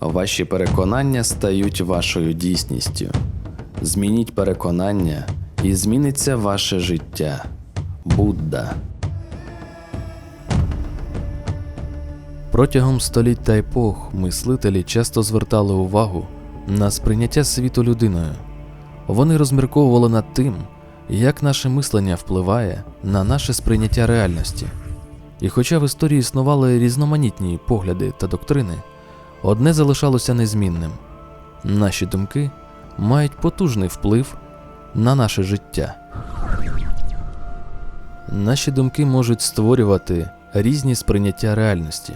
Ваші переконання стають вашою дійсністю. Змініть переконання і зміниться ваше життя. Будда. Протягом століть та епох мислителі часто звертали увагу на сприйняття світу людиною. Вони розмірковували над тим, як наше мислення впливає на наше сприйняття реальності. І хоча в історії існували різноманітні погляди та доктрини, одне залишалося незмінним: наші думки мають потужний вплив на наше життя. Наші думки можуть створювати різні сприйняття реальності.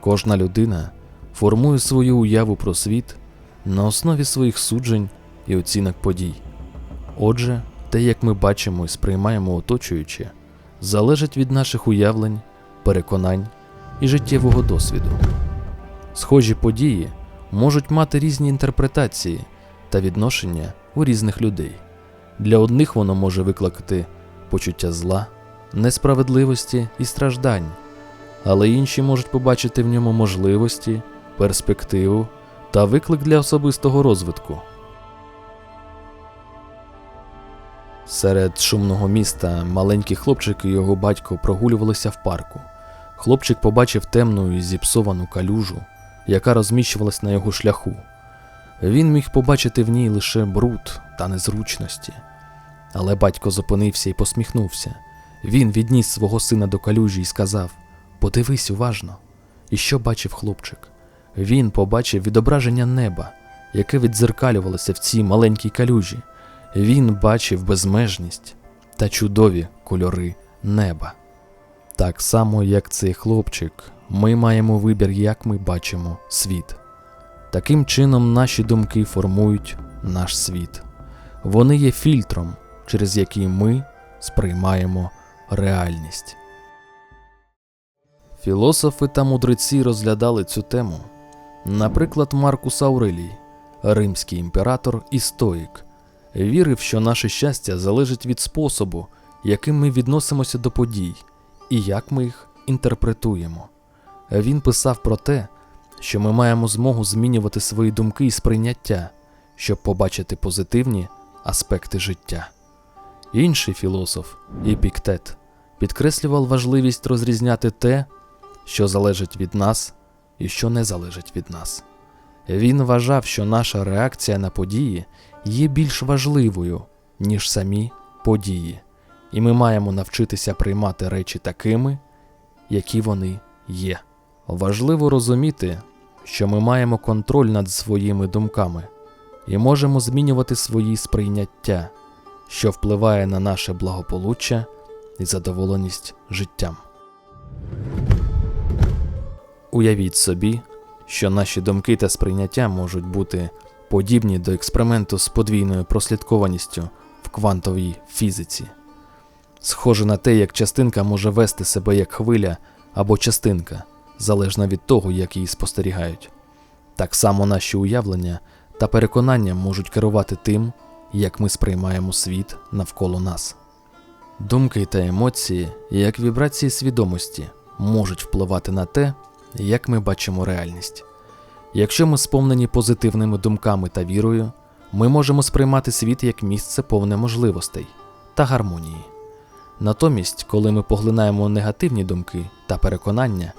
Кожна людина формує свою уяву про світ на основі своїх суджень і оцінок подій. Отже, те, як ми бачимо і сприймаємо оточуюче, залежить від наших уявлень, переконань і життєвого досвіду. Схожі події можуть мати різні інтерпретації та відношення у різних людей. Для одних воно може викликати почуття зла, несправедливості і страждань, але інші можуть побачити в ньому можливості, перспективу та виклик для особистого розвитку. Серед шумного міста маленький хлопчик і його батько прогулювалися в парку. Хлопчик побачив темну і зіпсовану калюжу, яка розміщувалась на його шляху. Він міг побачити в ній лише бруд та незручності. Але батько зупинився і посміхнувся. Він відніс свого сина до калюжі і сказав: Подивись уважно. І що бачив хлопчик? Він побачив відображення неба, яке віддзеркалювалося в цій маленькій калюжі. Він бачив безмежність та чудові кольори неба. Так само, як цей хлопчик, ми маємо вибір, як ми бачимо світ. Таким чином, наші думки формують наш світ. Вони є фільтром, через який ми сприймаємо реальність. Філософи та мудреці розглядали цю тему. Наприклад, Маркус Аурелій, римський імператор і стоїк, вірив, що наше щастя залежить від способу, яким ми відносимося до подій і як ми їх інтерпретуємо. Він писав про те, що ми маємо змогу змінювати свої думки і сприйняття, щоб побачити позитивні аспекти життя. Інший філософ, Епіктет, підкреслював важливість розрізняти те, що залежить від нас і що не залежить від нас. Він вважав, що наша реакція на події є більш важливою, ніж самі події, і ми маємо навчитися приймати речі такими, які вони є. Важливо розуміти, що ми маємо контроль над своїми думками і можемо змінювати свої сприйняття, що впливає на наше благополуччя і задоволеність життям. Уявіть собі, що наші думки та сприйняття можуть бути подібні до експерименту з подвійною прослідкованістю в квантовій фізиці. Схоже на те, як частинка може вести себе як хвиля або частинка, залежно від того, як її спостерігають. Так само наші уявлення та переконання можуть керувати тим, як ми сприймаємо світ навколо нас. Думки та емоції, як вібрації свідомості, можуть впливати на те, як ми бачимо реальність. Якщо ми сповнені позитивними думками та вірою, ми можемо сприймати світ як місце повне можливостей та гармонії. Натомість, коли ми поглинаємо негативні думки та переконання,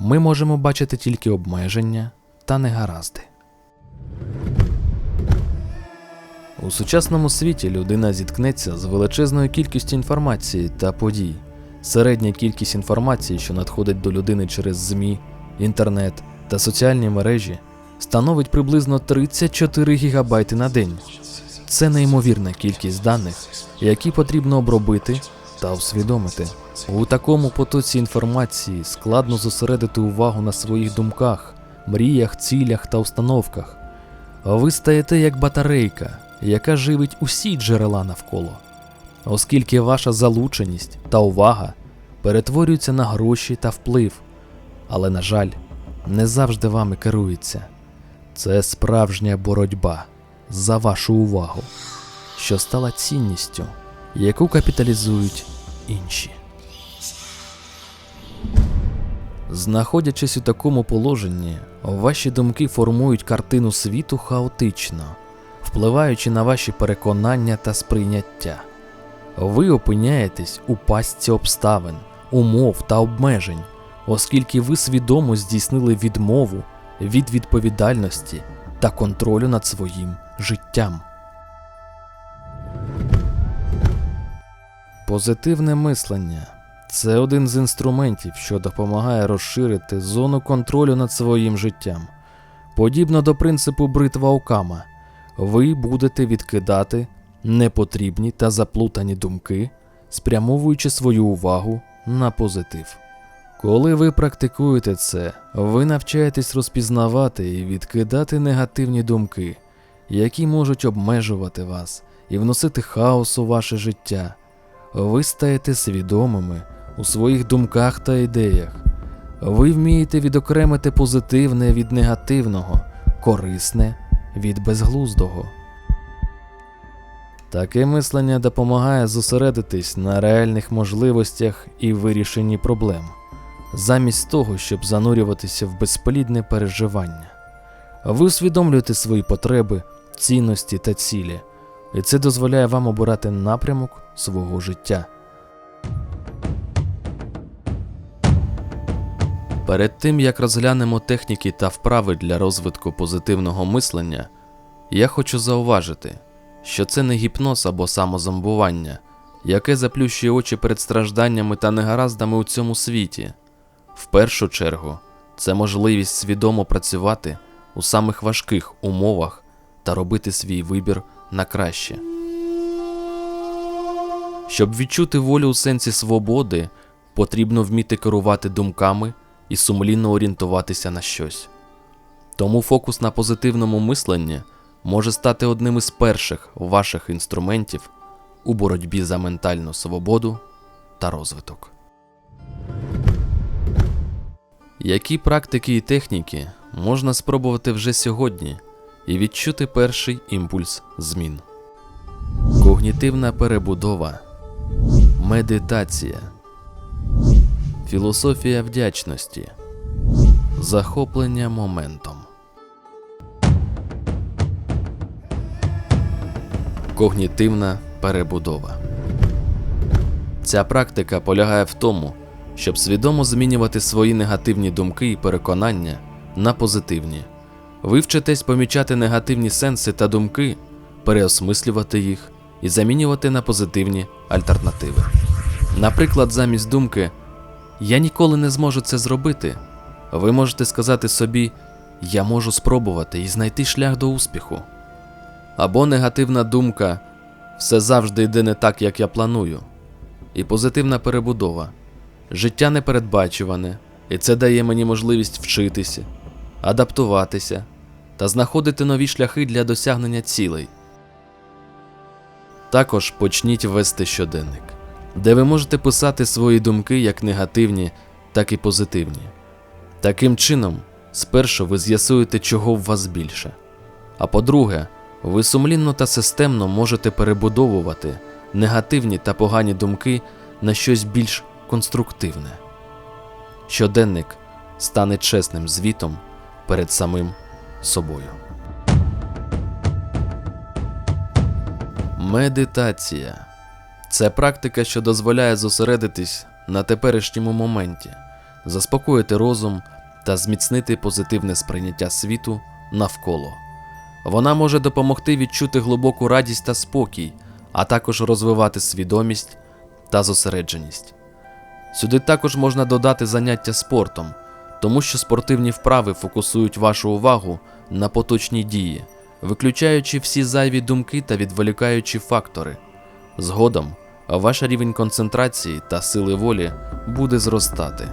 ми можемо бачити тільки обмеження та негаразди. У сучасному світі людина зіткнеться з величезною кількістю інформації та подій. Середня кількість інформації, що надходить до людини через ЗМІ, інтернет та соціальні мережі, становить приблизно 34 гігабайти на день. Це неймовірна кількість даних, які потрібно обробити та усвідомити. У такому потоці інформації складно зосередити увагу на своїх думках, мріях, цілях та установках. Ви стаєте як батарейка, яка живить усі джерела навколо, оскільки ваша залученість та увага перетворюються на гроші та вплив, але, на жаль, не завжди вами керується. Це справжня боротьба за вашу увагу, що стала цінністю, яку капіталізують інші. Знаходячись у такому положенні, ваші думки формують картину світу хаотично, впливаючи на ваші переконання та сприйняття. Ви опиняєтесь у пастці обставин, умов та обмежень, оскільки ви свідомо здійснили відмову від відповідальності та контролю над своїм життям. Позитивне мислення це один з інструментів, що допомагає розширити зону контролю над своїм життям. Подібно до принципу бритва Окама, ви будете відкидати непотрібні та заплутані думки, спрямовуючи свою увагу на позитив. Коли ви практикуєте це, ви навчаєтесь розпізнавати і відкидати негативні думки, які можуть обмежувати вас і вносити хаос у ваше життя. Ви стаєте свідомими у своїх думках та ідеях. Ви вмієте відокремити позитивне від негативного, корисне від безглуздого. Таке мислення допомагає зосередитись на реальних можливостях і вирішенні проблем, замість того, щоб занурюватися в безплідне переживання. Ви усвідомлюєте свої потреби, цінності та цілі, і це дозволяє вам обирати напрямок свого життя. Перед тим як розглянемо техніки та вправи для розвитку позитивного мислення, я хочу зауважити, що це не гіпноз або самозомбування, яке заплющує очі перед стражданнями та негараздами у цьому світі. В першу чергу, це можливість свідомо працювати у самих важких умовах та робити свій вибір на краще. Щоб відчути волю у сенсі свободи, потрібно вміти керувати думками і сумлінно орієнтуватися на щось. Тому фокус на позитивному мисленні може стати одним із перших ваших інструментів у боротьбі за ментальну свободу та розвиток. Які практики і техніки можна спробувати вже сьогодні і відчути перший імпульс змін? Когнітивна перебудова, медитація, філософія вдячності, захоплення моментом. Когнітивна перебудова. Ця практика полягає в тому, щоб свідомо змінювати свої негативні думки і переконання на позитивні. Ви вчитесь помічати негативні сенси та думки, переосмислювати їх і замінювати на позитивні альтернативи. Наприклад, замість думки Я ніколи не зможу це зробити. Ви можете сказати собі Я можу спробувати і знайти шлях до успіху. Або негативна думка все завжди йде не так, як я планую. І позитивна перебудова. Життя непередбачуване, і це дає мені можливість вчитися, адаптуватися та знаходити нові шляхи для досягнення цілей. Також почніть вести щоденник, де ви можете писати свої думки як негативні, так і позитивні. Таким чином, спершу ви з'ясуєте, чого в вас більше. А по-друге, ви сумлінно та системно можете перебудовувати негативні та погані думки на щось більш конструктивне. Щоденник стане чесним звітом перед самим собою. Медитація це практика, що дозволяє зосередитись на теперішньому моменті, заспокоїти розум та зміцнити позитивне сприйняття світу навколо. Вона може допомогти відчути глибоку радість та спокій, а також розвивати свідомість та зосередженість. Сюди також можна додати заняття спортом, тому що спортивні вправи фокусують вашу увагу на поточні дії, виключаючи всі зайві думки та відволікаючі фактори. Згодом ваш рівень концентрації та сили волі буде зростати.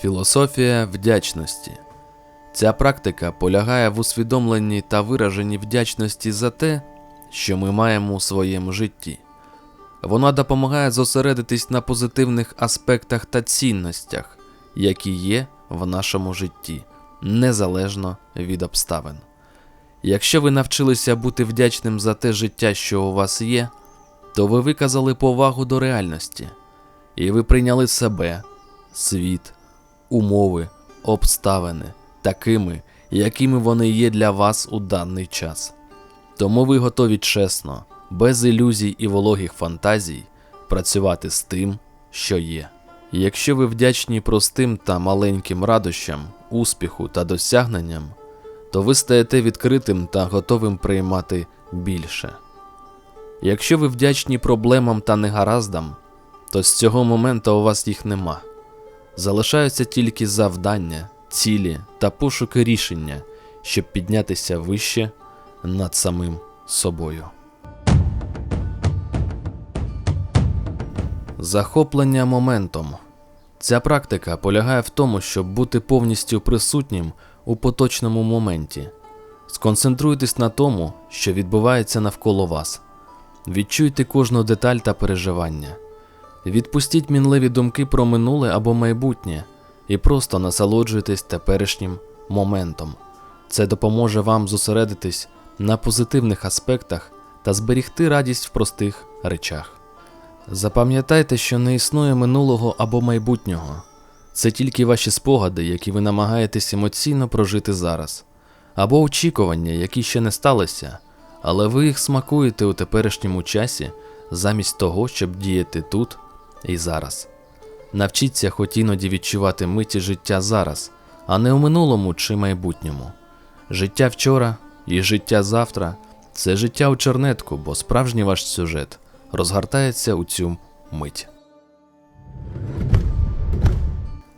Філософія вдячності. Ця практика полягає в усвідомленні та вираженні вдячності за те, що ми маємо у своєму житті. Вона допомагає зосередитись на позитивних аспектах та цінностях, які є в нашому житті, незалежно від обставин. Якщо ви навчилися бути вдячним за те життя, що у вас є, то ви виказали повагу до реальності. і ви прийняли себе, світ, умови, обставини такими, якими вони є для вас у даний час. Тому ви готові чесно, без ілюзій і вологих фантазій, працювати з тим, що є. Якщо ви вдячні простим та маленьким радощам, успіху та досягненням, то ви стаєте відкритим та готовим приймати більше. Якщо ви вдячні проблемам та негараздам, то з цього моменту у вас їх нема. Залишаються тільки завдання, цілі та пошуки рішення, щоб піднятися вище над самим собою. Захоплення моментом. Ця практика полягає в тому, щоб бути повністю присутнім у поточному моменті. Сконцентруйтесь на тому, що відбувається навколо вас. Відчуйте кожну деталь та переживання. Відпустіть мінливі думки про минуле або майбутнє і просто насолоджуйтесь теперішнім моментом. Це допоможе вам зосередитись на позитивних аспектах та зберігти радість в простих речах. Запам'ятайте, що не існує минулого або майбутнього. Це тільки ваші спогади, які ви намагаєтесь емоційно прожити зараз, або очікування, які ще не сталися, але ви їх смакуєте у теперішньому часі замість того, щоб діяти тут і зараз. Навчіться хоч іноді відчувати миті життя зараз, а не у минулому чи майбутньому. Життя вчора і життя завтра це життя у чернетку, бо справжній ваш сюжет розгортається у цю мить.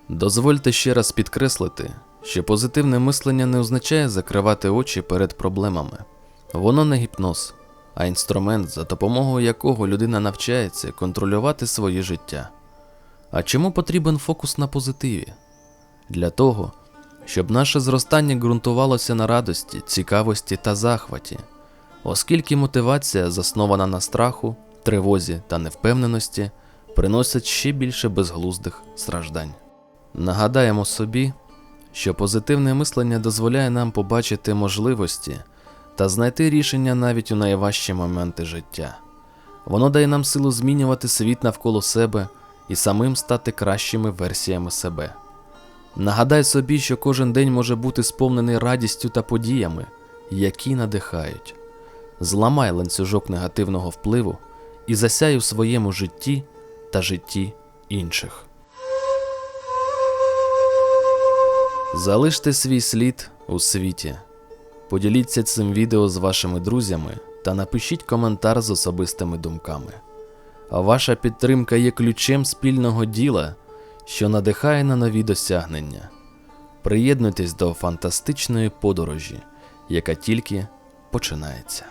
Дозвольте ще раз підкреслити, що позитивне мислення не означає закривати очі перед проблемами. Воно не гіпноз, а інструмент, за допомогою якого людина навчається контролювати своє життя. А чому потрібен фокус на позитиві? Для того, щоб наше зростання ґрунтувалося на радості, цікавості та захваті, оскільки мотивація, заснована на страху, тривозі та невпевненості, приносить ще більше безглуздих страждань. Нагадаємо собі, що позитивне мислення дозволяє нам побачити можливості та знайти рішення навіть у найважчі моменти життя. Воно дає нам силу змінювати світ навколо себе і самим стати кращими версіями себе. Нагадай собі, що кожен день може бути сповнений радістю та подіями, які надихають. Зламай ланцюжок негативного впливу і засяй у своєму житті та житті інших. Залиште свій слід у світі. Поділіться цим відео з вашими друзями та напишіть коментар з особистими думками. Ваша підтримка є ключем спільного діла, що надихає на нові досягнення. Приєднуйтесь до фантастичної подорожі, яка тільки починається.